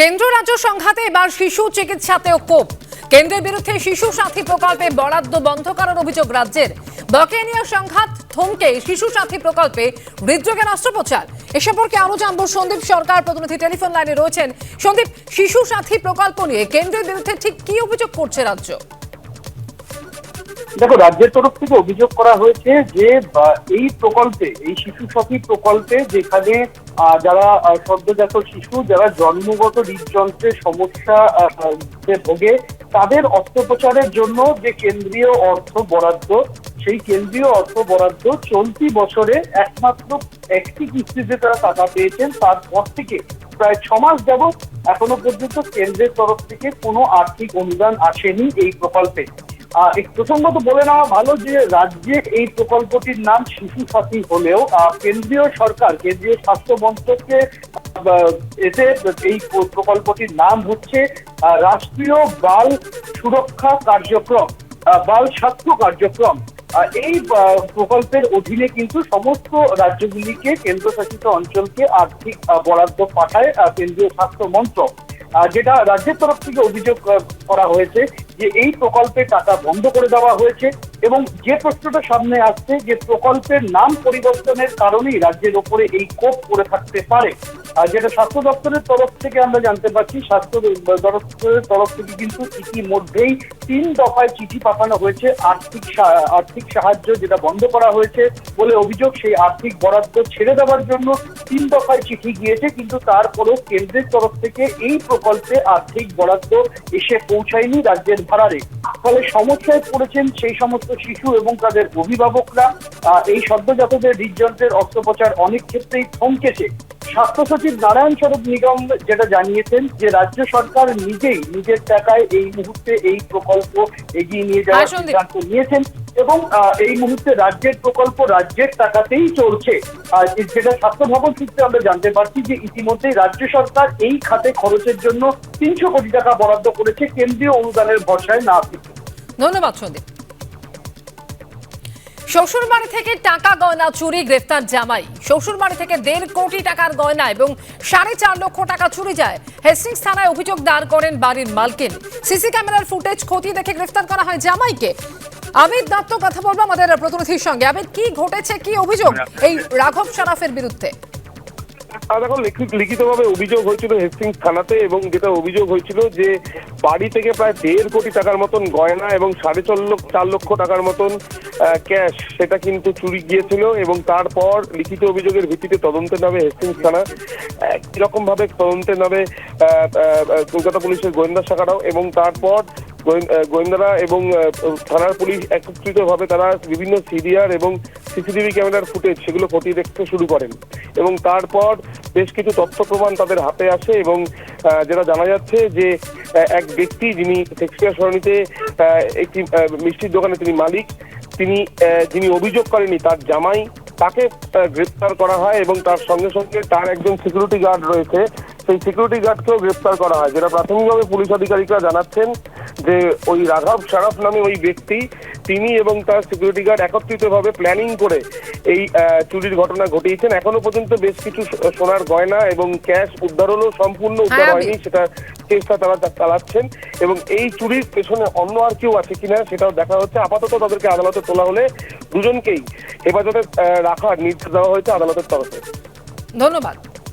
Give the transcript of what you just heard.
কেন্দ্র রাজ্য সংঘাতে এবার শিশু চিকিৎসাতেও কোপ কেন্দ্রের বিরুদ্ধে শিশু সাথী প্রকল্পে বরাদ্দ বন্ধ করার অভিযোগ রাজ্যের। বকেনিয়া সংঘাত থমকে শিশু সাথী প্রকল্পে হৃদরোগের অস্ত্রোপচার। এ সম্পর্কে আরও জানব সন্দীপ সরকার। প্রতিনিধি টেলিফোন লাইনে রয়েছেন সন্দীপ, শিশু সাথী প্রকল্প নিয়ে কেন্দ্রের বিরুদ্ধে ঠিক কি অভিযোগ করছে রাজ্য? দেখো, রাজ্যের তরফ থেকে অভিযোগ করা হয়েছে যে এই প্রকল্পে, এই শিশু সখী প্রকল্পে যেখানে যারা সদ্যজাত শিশু, যারা জন্মগত হৃদযন্ত্রের সমস্যা ভোগে, তাদের অস্ত্রোপচারের জন্য যে কেন্দ্রীয় অর্থ বরাদ্দ, সেই কেন্দ্রীয় অর্থ বরাদ্দ চলতি বছরে একমাত্র একটি কিস্তিতে তারা টাকা পেয়েছেন। তারপর থেকে প্রায় ছ মাস যাবৎ এখনও পর্যন্ত কেন্দ্রের তরফ থেকে কোনো আর্থিক অনুদান আসেনি এই প্রকল্পে। প্রসঙ্গত বলে নেওয়া ভালো যে রাজ্যে এই প্রকল্পটির নাম শিশু সাথী হলেও কেন্দ্রীয় সরকার, কেন্দ্রীয় স্বাস্থ্য মন্ত্রককে এতে এই প্রকল্পটির নাম হচ্ছে রাষ্ট্রীয় বাল সুরক্ষা কার্যক্রম বাল স্বাস্থ্য কার্যক্রম। এই প্রকল্পের অধীনে কিন্তু সমস্ত রাজ্যগুলিকে কেন্দ্রশাসিত অঞ্চলকে আর্থিক বরাদ্দ পাঠায় কেন্দ্রীয় স্বাস্থ্য মন্ত্রক। যেটা রাজ্যের তরফ থেকে অভিযোগ করা হয়েছে যে এই প্রকল্পে টাকা বন্ধ করে দেওয়া হয়েছে। এবং যে প্রশ্নটা সামনে আসছে যে প্রকল্পের নাম পরিবর্তনের কারণেই রাজ্যের ওপরে এই কোপ করে থাকতে পারে যেটা স্বাস্থ্য দপ্তরের তরফ থেকে আমরা জানতে পারছি, স্বাস্থ্য দপ্তরের তরফ থেকে কিন্তু ইতিমধ্যেই তিন দফায় চিঠি পাঠানো হয়েছে আর্থিক আর্থিক সাহায্য যেটা বন্ধ করা হয়েছে বলে অভিযোগ, সেই আর্থিক বরাদ্দ ছেড়ে দেওয়ার জন্য তিন দফায় চিঠি গিয়েছে, কিন্তু তারপরেও কেন্দ্রের তরফ থেকে এই প্রকল্পে আর্থিক বরাদ্দ এসে পৌঁছায়নি রাজ্যের ভাড়ারে। ফলে সমস্যায় পড়েছেন সেই সমস্ত শিশু এবং তাদের অভিভাবকরা এই সদ্যজাতদের হৃদযন্ত্রের অস্ত্রোপচার অনেক ক্ষেত্রেই থমকেছে। স্বাস্থ্য সচিব নারায়ণ স্বরূপ নিগম যেটা জানিয়েছেন যে রাজ্য সরকার নিজেই নিজের টাকায় এই মুহূর্তে এই প্রকল্প এগিয়ে নিয়ে যাওয়ার হ্যাঁ, সিদ্ধান্ত নিয়েছেন এবং এই মুহূর্তে রাজ্যের প্রকল্প রাজ্যের টাকাতেই চলছে। আর যেটা স্বাস্থ্য ভবন সূত্রে আমরা জানতে পারছি যে ইতিমধ্যে রাজ্য সরকার এই খাতে খরচের জন্য তিনশো কোটি টাকা বরাদ্দ করেছে। কেন্দ্রীয় অনুদানের ভরসায় না ধন্যবাদ সন্দীপ। শ্বশুর বাড়ি থেকে টাকা গয়না চুরি গ্রেফতার জামাই। শ্বশুরবাড়ি থেকে দেড় কোটি টাকার গয়না এবং সাড়ে চার লক্ষ টাকা চুরি যায়। হেস্টিংস থানায় অভিযোগ দাঁড় করেন বাড়ির মালকিন। সিসি ক্যামেরার ফুটেজ খতিয়ে দেখে গ্রেফতার করা হয় জামাইকে। আমির দত্ত কথা বলব আমাদের প্রতিনিধির সঙ্গে। আমির কি ঘটেছে? কি অভিযোগ? এই রাঘব শরাফের বিরুদ্ধে। আর দেখো লিখিত লিখিতভাবে অভিযোগ হয়েছিল হেস্টিংস থানাতে এবং যেটা অভিযোগ হয়েছিল যে বাড়ি থেকে প্রায় দেড় কোটি টাকার মতন গয়না এবং সাড়ে চার লক্ষ চার লক্ষ টাকার মতন ক্যাশ সেটা কিন্তু চুরি গিয়েছিল এবং তারপর লিখিত অভিযোগের ভিত্তিতে তদন্তে নামে হেস্টিংস থানা এরকম ভাবে তদন্তে নামে কলকাতা পুলিশের গোয়েন্দা শাখারাও এবং তারপর গোয়েন্দারা এবং থানার পুলিশ একত্রিতভাবে তারা বিভিন্ন সিডিআর এবং সিসিটিভি ক্যামেরার ফুটেজ সেগুলো খতিয়ে দেখতে শুরু করেন। এবং তারপর বেশ কিছু তথ্য প্রমাণ তাদের হাতে আসে এবং যেটা জানা যাচ্ছে যে এক ব্যক্তি যিনি শেক্সপিয়ার সরণিতে একটি মিষ্টির দোকানে তিনি মালিক, তিনি যিনি অভিযোগ করেনি তার জামাই, তাকে গ্রেপ্তার করা হয় এবং তার সঙ্গে সঙ্গে তার একজন সিকিউরিটি গার্ড রয়েছে। সেই সিকিউরিটি গার্ডকেও গ্রেপ্তার করা হয়, যেটা প্রাথমিকভাবে পুলিশ আধিকারিকরা জানাচ্ছেন। যে ওই রাঘব শারাফ নামে ওই ব্যক্তি তিনি এবং তার সিকিউরিটি গার্ড একত্রিতভাবে প্ল্যানিং করে এই চুরির ঘটনা ঘটিয়েছেন। এখনও পর্যন্ত বেশ কিছু সোনার গয়না এবং ক্যাশ উদ্ধার হলো সম্পূর্ণ উদ্ধার হ্যাঁ, হয়নি সেটা চেষ্টা তারা চালাচ্ছেন। এবং এই চুরির পেছনে অন্য আর কেউ আছে কিনা সেটাও দেখা হচ্ছে। আপাতত তাদেরকে আদালতে তোলা হলে দুজনকেই হেফাজতে রাখার নির্দেশ দেওয়া হয়েছে আদালতের তরফে। ধন্যবাদ।